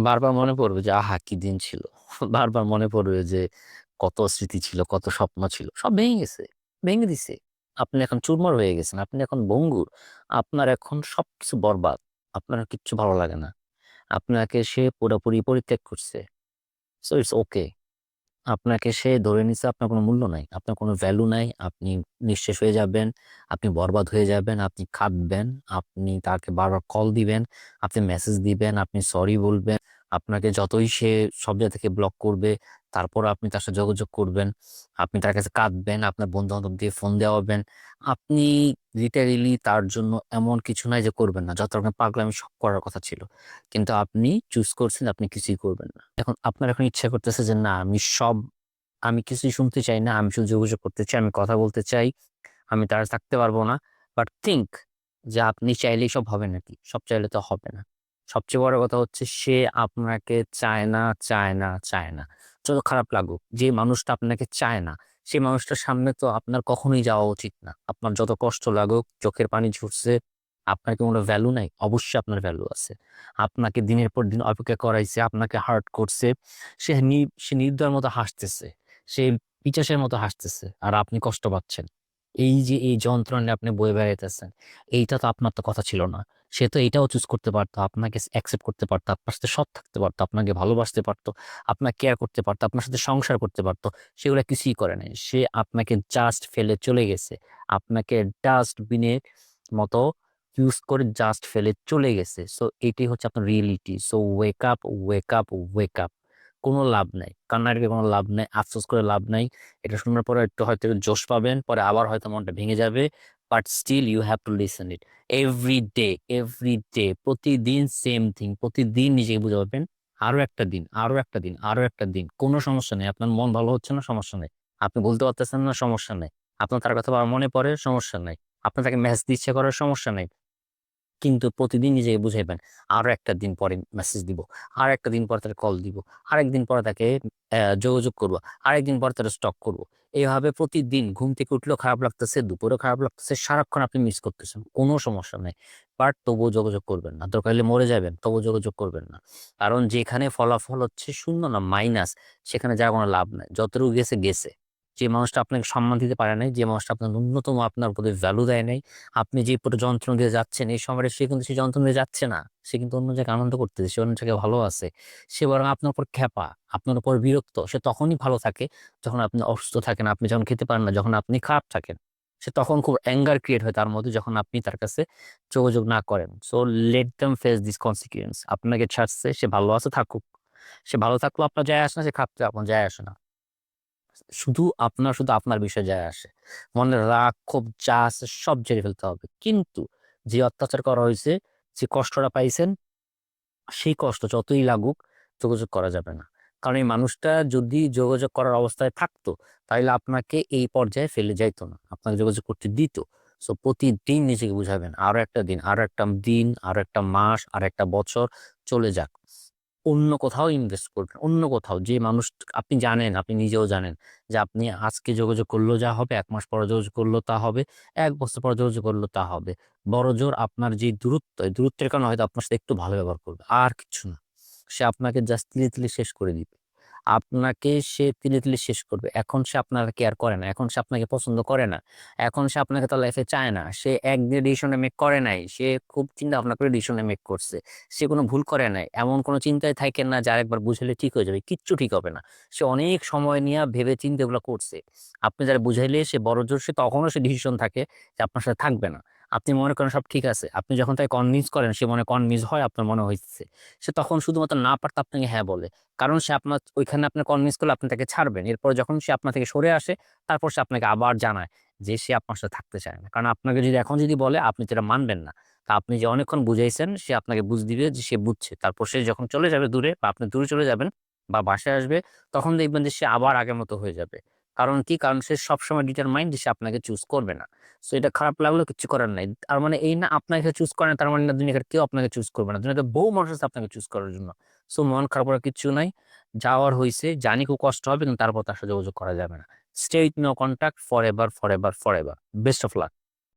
বারবার মনে পড়বে যে আহা! কি দিন ছিল। বারবার মনে পড়বে যে কত স্মৃতি ছিল, কত স্বপ্ন ছিল। সব ভেঙে গেছে। ভেঙে দিছে। আপনি এখন চুরমার হয়ে গেছেন। আপনি এখন ভঙ্গুর। আপনার এখন সবকিছু বরবাদ। আপনার কিচ্ছু ভালো লাগে না। আপনাকে সে পুরোপুরি পরিত্যাগ করছে। So it's okay. আপনাকে সে ধরে নিছে আপনার কোনো মূল্য নাই। আপনার কোনো ভ্যালু নাই। আপনি নিঃশেষ হয়ে যাবেন। আপনি বরবাদ হয়ে যাবেন। আপনি কাঁদবেন। আপনি তাকে বারবার কল দিবেন। আপনি মেসেজ দিবেন। আপনি সরি বলবেন। আপনাকে যতই সে সব জায়গা থেকে ব্লক করবে, তারপর আপনি তার সাথে যোগাযোগ করবেন। আপনি তার কাছে কাঁদবেন। আপনার বন্ধু-বান্ধব দিয়ে ফোন দেওয়াবেন। আপনি লিটারেলি তার জন্য এমন কিছু নাই যে করবেন না। যত রকমের পাগলামি সব করার কথা ছিল। কিন্তু আপনি চুজ করছেন আপনি কিছুই করবেন না। এখন আপনার এখন ইচ্ছা করতেছে যে না আমি সব আমি কিছুই শুনতে চাই না। আমি শুধু যোগাযোগ করতে চাই, আমি কথা বলতে চাই। আমি তার থাকতে পারব না। বাট থিঙ্ক যে আপনি চাইলেই সব হবে নাকি? সব চাইলে তো হবে না। সবচেয়ে বড় কথা হচ্ছে সে আপনাকে চায় না, চায় না, চায় না। যত খারাপ লাগুক, যে মানুষটা আপনাকে চায় না, সেই মানুষটার সামনে তো আপনার কখনোই যাওয়া উচিত না। আপনার যত কষ্ট লাগুক, চোখের পানি ঝরছে, আপনার কি কোনো ভ্যালু নাই? অবশ্যই আপনার ভ্যালু আছে। আপনাকে দিনের পর দিন অপেক্ষা করাইছে, আপনাকে হার্ট করছে। সে সে নির্দয়ের মতো হাসতেছে। সে পিশাচের মতো হাসতেছে। আর আপনি কষ্ট পাচ্ছেন। এই যে এই যন্ত্রণায় আপনি বয়ে বেড়াইতেছেন, এইটা তো আপনার তো কথা ছিল না। সে তো এটাও চুজ করতে পারতো আপনাকে অ্যাকসেপ্ট করতে পারতো আপনার সাথে সৎ থাকতে পারতো আপনাকে ভালোবাসতে পারতো আপনাকে কেয়ার করতে পারতো আপনার সাথে সংসার করতে পারতো সেগুলো কিছুই করে নাই। সে আপনাকে জাস্ট ফেলে চলে গেছে। আপনাকে ডাস্টবিনের মতো ইউজ করে জাস্ট ফেলে চলে গেছে। সো এটাই হচ্ছে আপনার reality. So wake up, wake up, wake up. কোনো লাভ নাই। কান্নায় কোনো লাভ নাই। আফসোস করে লাভ নাই। এটা শোনার পরে একটু হয়তো জোশ পাবেন। পরে আবার হয়তো মনটা ভেঙে যাবে। But still you have to listen it. Every day, every day প্রতিদিন সেম থিং। প্রতিদিন নিজেকে বুঝাবেন, আরও একটা দিন, আরও একটা দিন, আরও একটা দিন। কোনো সমস্যা নেই। আপনার মন ভালো হচ্ছে না, সমস্যা নেই। আপনি বলতে পারতেছেন না, সমস্যা নেই। আপনার তার কথা মনে পড়ে, সমস্যা নাই। আপনার তাকে মেসেজ দিচ্ছে করার সমস্যা নাই। কিন্তু প্রতিদিন নিজেকে বুঝাইবেন, আরও একটা দিন পরে মেসেজ দিব। আর একটা দিন পরে তার কল দিব। আরেকদিন পরে তাকে যোগাযোগ করব। আরেকদিন পরে তাকে স্টক করব। এইভাবে প্রতিদিন ঘুম থেকে উঠলেও খারাপ লাগতেছে, দুপুরেও খারাপ লাগতেছে, সারাক্ষণ আপনি মিস করতেছেন। কোনো সমস্যা নাই। বাট তবুও যোগাযোগ করবেন না। দরকার হলে মরে যাবেন, তবুও যোগাযোগ করবেন না। কারণ যেখানে ফলাফল হচ্ছে শূন্য না মাইনাস, সেখানে যাওয়ার কোনো লাভ নাই। যতটুকু গেছে, গেছে। যে মানুষটা আপনাকে সম্মান দিতে পারে নাই, যে মানুষটা আপনার ন্যূনতম আপনার প্রতি ভ্যালু দেয় নাই, আপনি যে পুরো যন্ত্রণা দিয়ে যাচ্ছেন এই সময়ে সে কিন্তু সেই যন্ত্রণা দিয়ে যাচ্ছে না। সে কিন্তু অন্য জায়গায় আনন্দ করতেছে। সে অন্য জায়গায় ভালো আছে। সে বরং আপনার উপর ক্ষেপা, আপনার উপর বিরক্ত। সে তখনই ভালো থাকে যখন আপনি অসুস্থ থাকেন, আপনি যখন খেতে পারেন না, যখন আপনি খারাপ থাকেন। সে তখন খুব অ্যাঙ্গার ক্রিয়েট হয় তার মধ্যে যখন আপনি তার কাছে যোগাযোগ না করেন। So let them face this consequence. আপনাকে ছাড়ছে, সে ভালো আছে থাকুক। সে ভালো থাকলেও আপনার যায় আসে না, সে থাকলেও আপনার যায় আসে না। শুধু আপনার শুধু আপনার বিষয়ে যায় আসে। মনের রাগ, ক্ষোভ যা আছে সব ঝেড়ে ফেলতে হবে। কিন্তু যে অত্যাচার করা হইছে, যে কষ্টটা পাইছেন, সেই কষ্ট যতই লাগুক যোগাযোগ করা যাবে না। কারণ এই মানুষটা যদি যোগাযোগ করার অবস্থায় থাকতো, তাইলে আপনাকে এই পর্যায়ে ফেলে যাইত না। আপনাকে যোগাযোগ করতে দিত। সো প্রতিদিন নিজেকে বুঝাবেন, আরও একটা দিন, আরও একটা দিন, আরও একটা মাস, আর একটা বছর চলে যাক। অন্য কোথাও ইনভেস্ট করবেন। অন্য কোথাও যে মানুষ আপনি জানেন, আপনি নিজেও জানেন যে আপনি আজকে যোগাযোগ করলেও যা হবে, এক মাস পরে যোগাযোগ করলেও তা হবে, এক বছর পরে যোগাযোগ করলেও তা হবে। বড় জোর আপনার যে দূরত্ব, দূরত্বের কারণে হয়তো আপনার সাথে একটু ভালো ব্যবহার করবে। আর কিছু না। সে আপনাকে জাস্ট তিলে, তিলে শেষ করে দিবে। আপনাকে সে তিলে, তিলে শেষ করবে। এখন সে আপনার কেয়ার করে না। এখন সে আপনাকে পছন্দ করে না। এখন সে আপনাকে তার লাইফে চায় না। সে একদিনে ডিসিশনে মেক করে নাই। সে খুব চিন্তা ভাবনা করে ডিসিশনে মেক করছে। সে কোনো ভুল করে নাই। এমন কোনো চিন্তায় থাইকেন না যে আরেকবার বুঝাইলে ঠিক হয়ে যাবে। কিচ্ছু ঠিক হবে না। সে অনেক সময় নিয়ে ভেবে চিন্তে এগুলা করছে। আপনি যারা বুঝাইলে সে বড় জোর সে তখনও সে ডিসিশন থাকে যে আপনার সাথে থাকবে না। আপনি মনে করেন সব ঠিক আছে। আপনি যখন তাকে কনভিন্স করেন সে মনে কনভিন্স হয় আপনার মনে হইতেছে। সে তখন শুধুমাত্র না পারতে আপনাকে হ্যাঁ বলে। কারণ সে আপনার ওইখানে আপনার কনভিন্স করলে আপনি তাকে ছাড়বেন। এরপর যখন সে আপনার থেকে সরে আসে, তারপর সে আপনাকে আবার জানায় যে সে আপনার সাথে থাকতে চায় না। কারণ আপনাকে যদি এখন যদি বলে আপনি তো মানবেন না। তা আপনি যে অনেকক্ষণ বুঝাইছেন সে আপনাকে বুঝ দিবে যে সে বুঝছে। তারপর সে যখন চলে যাবে দূরে বা আপনি দূরে চলে যাবেন বা বাসায় আসবে তখন দেখবেন যে সে আবার আগের মতো হয়ে যাবে। কারণ কি? কারণ সে সবসময় ডিটারমাইন্ড মাইন্ড সে আপনাকে চুজ করবে না। সো এটা খারাপ লাগলেও কিছু করার নাই। তার মানে এই না, আপনাকে চুজ করে না, তার মানে না, দুনিয়ার কেউ আপনাকে চুজ করবে না। দুনিয়াতে বহু মানুষ আছে আপনাকে চুজ করার জন্য। সো মন খারাপ করার কিছু নাই। যাওয়ার হয়েছে জানি খুব কষ্ট হবে, কিন্তু তারপর তার সাথে যোগাযোগ করা যাবে না। Stay with no contact forever forever forever best of luck.